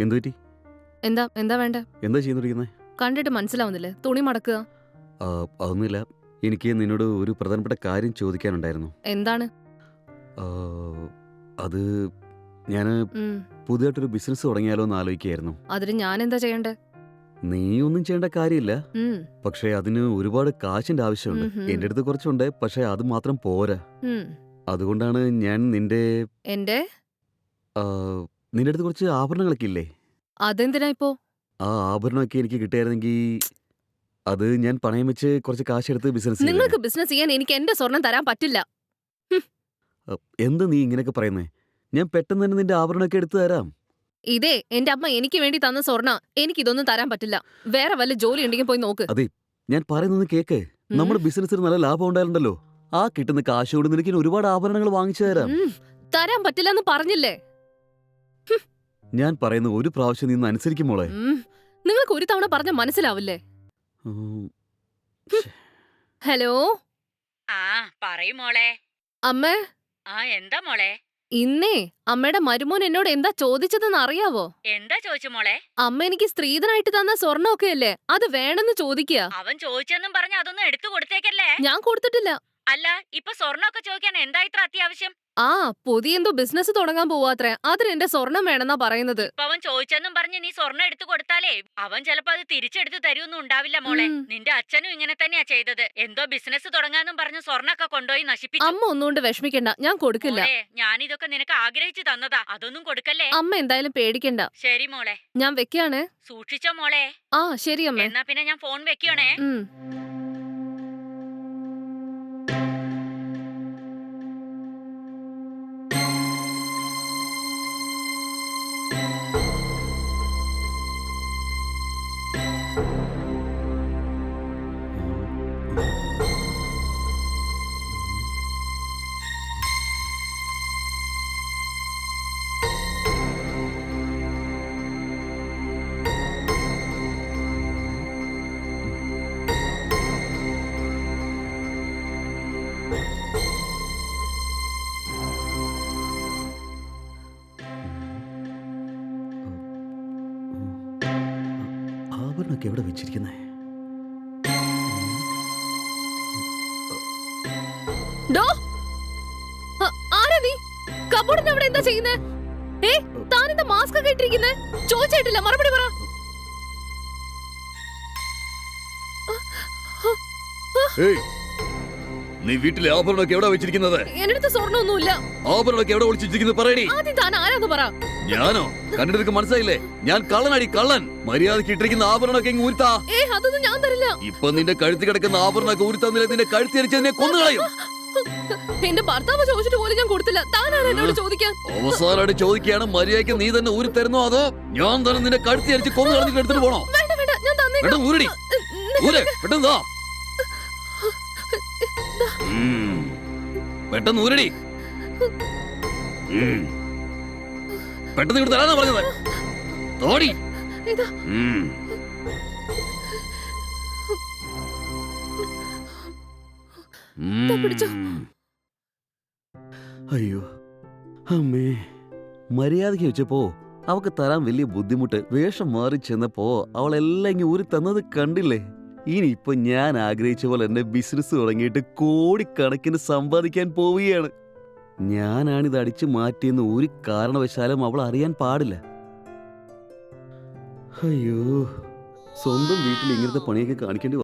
എന്തു പറ്റി? എന്താ എന്താ വേണ്ട? എന്താ ചെയ്യുന്നിരിക്കുന്നത് കണ്ടിട്ട് മനസ്സിലാവുന്നില്ലേ? തുണി മടക്കുക. അതൊന്നുമില്ല. എനിക്ക് നിന്നോട് ഒരു പ്രധാനപ്പെട്ട കാര്യം ചോദിക്കാനുണ്ടായിരുന്നു. എന്താണ്? അത് ഞാൻ പുതിയതായിട്ടൊരു ബിസിനസ് തുടങ്ങിയാലോ എന്ന് ആലോചിക്കുകയായിരുന്നു. അതിന് ഞാൻ എന്താ ചെയ്യണ്ടേ? നീ ഒന്നും ചെയ്യേണ്ട കാര്യമില്ല. പക്ഷെ അതിന് ഒരുപാട് കാശിന്റെ ആവശ്യമുണ്ട്. എന്റെ അടുത്ത് കുറച്ചുണ്ട്. പക്ഷേ അത് മാത്രം പോരാ. അതുകൊണ്ടാണ് ഞാൻ നിന്റെ എന്റെ? നിന്റെ അടുത്ത് കുറച്ച് ആഭരണങ്ങളൊക്കെ ഇല്ലേ? അതെന്തിനാ ഇപ്പോ? ആ ആഭരണമൊക്കെ എനിക്ക് കിട്ടിയായിരുന്നെങ്കിൽ അത് ഞാൻ പണയം വെച്ച് കുറച്ച് കാശെടുത്ത് ബിസിനസ് നിങ്ങൾക്ക് ബിസിനസ് ചെയ്യാൻ എനിക്ക് എന്റെ സ്വർണം തരാൻ പറ്റില്ല. എന്ത് നീ ഇങ്ങനെയൊക്കെ പറയുന്നേ? ഞാൻ പെട്ടെന്ന് തന്നെ നിന്റെ ആഭരണമൊക്കെ എടുത്തു തരാം. ഇതേ എന്റെ അമ്മ എനിക്ക് വേണ്ടി തന്ന സ്വർണ എനിക്ക് ഇതൊന്നും തരാൻ പറ്റില്ല. വേറെ വല്ല ജോലി ഉണ്ടെങ്കിൽ പോയി നോക്ക്. അതെ ഞാൻ പറയുന്നത് കേക്ക്. നമ്മുടെ ബിസിനസ്സിന് നല്ല ലാഭം ഉണ്ടായിട്ടുണ്ടല്ലോ ആ കിട്ടുന്ന കാശ് കൊണ്ട് നിനക്ക് ഒരുപാട് ആഭരണങ്ങൾ വാങ്ങിച്ചു തരാം. തരാൻ പറ്റില്ല എന്ന് പറഞ്ഞില്ലേ? ഞാൻ പറയുന്ന ഒരു പ്രാവശ്യം നിന്ന് അനുസരിക്കും മോളെ. ഉം, നിങ്ങൾക്ക് ഒരു തവണ പറഞ്ഞ മനസ്സിലാവില്ലേ? ഉം, ഹലോ? ആ പറയൂ മോളെ. അമ്മ? ആ എന്താ മോളെ? ഇന്നേ അമ്മയുടെ മരുമോൻ എന്നോട് എന്താ ചോദിച്ചതെന്ന് അറിയാവോ? എന്താ ചോദിച്ചു മോളെ? അമ്മ എനിക്ക് സ്ത്രീധനായിട്ട് തന്ന സ്വർണമൊക്കെ അല്ലേ? അത് വേണമെന്ന് ചോദിക്കുക അവൻ ചോദിച്ചെന്നും പറഞ്ഞ അതൊന്നും എടുത്തു കൊടുത്തേക്കല്ലേ? ഞാൻ കൊടുത്തിട്ടില്ല. അല്ല ഇപ്പൊ സ്വർണമൊക്കെ ചോദിക്കാൻ എന്താ ഇത്ര അത്യാവശ്യം? ആ പുതിയ എന്തോ ബിസിനസ് തുടങ്ങാൻ പോവാത്രേ അതിന് എന്റെ സ്വർണം വേണമെന്നാ പറയുന്നത്. അവൻ ചോദിച്ചെന്നും പറഞ്ഞ് നീ സ്വർണം എടുത്തു കൊടുത്താലേ അവൻ ചിലപ്പോ അത് തിരിച്ചെടുത്ത് തരുമൊന്നും ഉണ്ടാവില്ല മോളെ. നിന്റെ അച്ഛനും ഇങ്ങനെ തന്നെയാ ചെയ്തത്. എന്തോ ബിസിനസ് തുടങ്ങാന്നും പറഞ്ഞ് സ്വർണൊക്കെ കൊണ്ടുപോയി നശിപ്പിച്ചു. അമ്മ ഒന്നുകൊണ്ട് വിഷമിക്കണ്ട ഞാൻ കൊടുക്കില്ല. ഞാൻ ഞാനിതൊക്കെ നിനക്ക് ആഗ്രഹിച്ചു തന്നതാ. അതൊന്നും കൊടുക്കല്ലേ? അമ്മ എന്തായാലും പേടിക്കണ്ട. ശരി മോളെ. ഞാൻ വെക്കാണ്. സൂക്ഷിച്ചോ മോളെ. ആ ശരി അമ്മ. എന്നാ പിന്നെ ഞാൻ ഫോൺ വെക്കണേ ആഭരണമൊക്കെ എവിടെ വെച്ചിരിക്കുന്നേ? കബോർഡിന്റെ അവിടെ എന്താ ചെയ്യുന്നേ? ഏ മാസ്ക് ഒക്കെ ഇട്ടിരിക്കുന്നേ? ചോദിച്ചായിട്ടില്ല മറുപടി പറ. നീ വീട്ടിലെ ആഭരണമൊക്കെ എവിടെ വെച്ചിരിക്കുന്നത്? എന്റെ അടുത്ത് സ്വർണമൊന്നുമില്ല. ആഭരണമൊക്കെ എവിടെ ഒളിച്ചിരിക്കുന്നത് പറയടി. ആദ്യം താൻ ആരാന്ന് പറ. ഞാനോ? കണ്ടിട്ട് നിനക്ക് മനസ്സിലായില്ലേ? ഞാൻ കള്ളനടി കള്ളൻ. മര്യാദയ്ക്ക് ഇട്ടിരിക്കുന്ന ആഭരണമൊക്കെ ഇങ്ങ് ഊരുത്താ ഏ അതൊന്നും ഞാൻ തരില്ല. ഇപ്പൊ നിന്റെ കഴുത്തി കിടക്കുന്ന ആഭരണമൊക്കെ ഊരുത്താന്നില്ല നിന്റെ കഴുത്തി അരിച്ചതിനെ കൊന്നുകളയും എന്റെ ഭർത്താവ് ചോദിച്ചിട്ട് പോലും ഞാൻ കൊടുത്തില്ല. താനാണ് എന്നോട് ചോദിക്കാൻ. അവസാനമായിട്ട് ചോദിക്കുകയാണ് മര്യാദയ്ക്ക് നീ തന്നെ ഊരി തരുന്നോ അതോ ഞാൻ തന്നെ നിന്റെ കഴുത്തി അരിച്ച് കൊന്നു കളഞ്ഞിട്ട് എടുത്തിട്ട് പോണോ? ഊരടി. ഊരെ പെട്ടെന്ന് പെട്ടെന്ന് ഊരടി. ഉം. പെട്ടെന്ന് ഇവിടെ തരാന്നാ പറഞ്ഞത്. തോടി. ഇതാ. പിടിച്ചോ. അയ്യോ. അമ്മേ. മര്യാദയ്ക്ക് വെച്ചപ്പോ അവക്ക് തരാൻ വലിയ ബുദ്ധിമുട്ട്. വേഷം മാറി ചെന്നപ്പോ അവളെല്ലാം ഇങ്ങനെ ഊരി തന്നത് കണ്ടില്ലേ? ഇനിയിപ്പൊ ഞാൻ ആഗ്രഹിച്ച പോലെ എന്റെ ബിസിനസ് തുടങ്ങിയിട്ട് കോടിക്കണക്കിന് സമ്പാദിക്കാൻ പോവുകയാണ്. ഞാനാണിത് അടിച്ചു മാറ്റിയെന്ന് ഒരു കാരണവശാലും അവൾ അറിയാൻ പാടില്ല. അയ്യോ സ്വന്തം വീട്ടിൽ ഇങ്ങനത്തെ പണിയൊക്കെ കാണിക്കേണ്ടി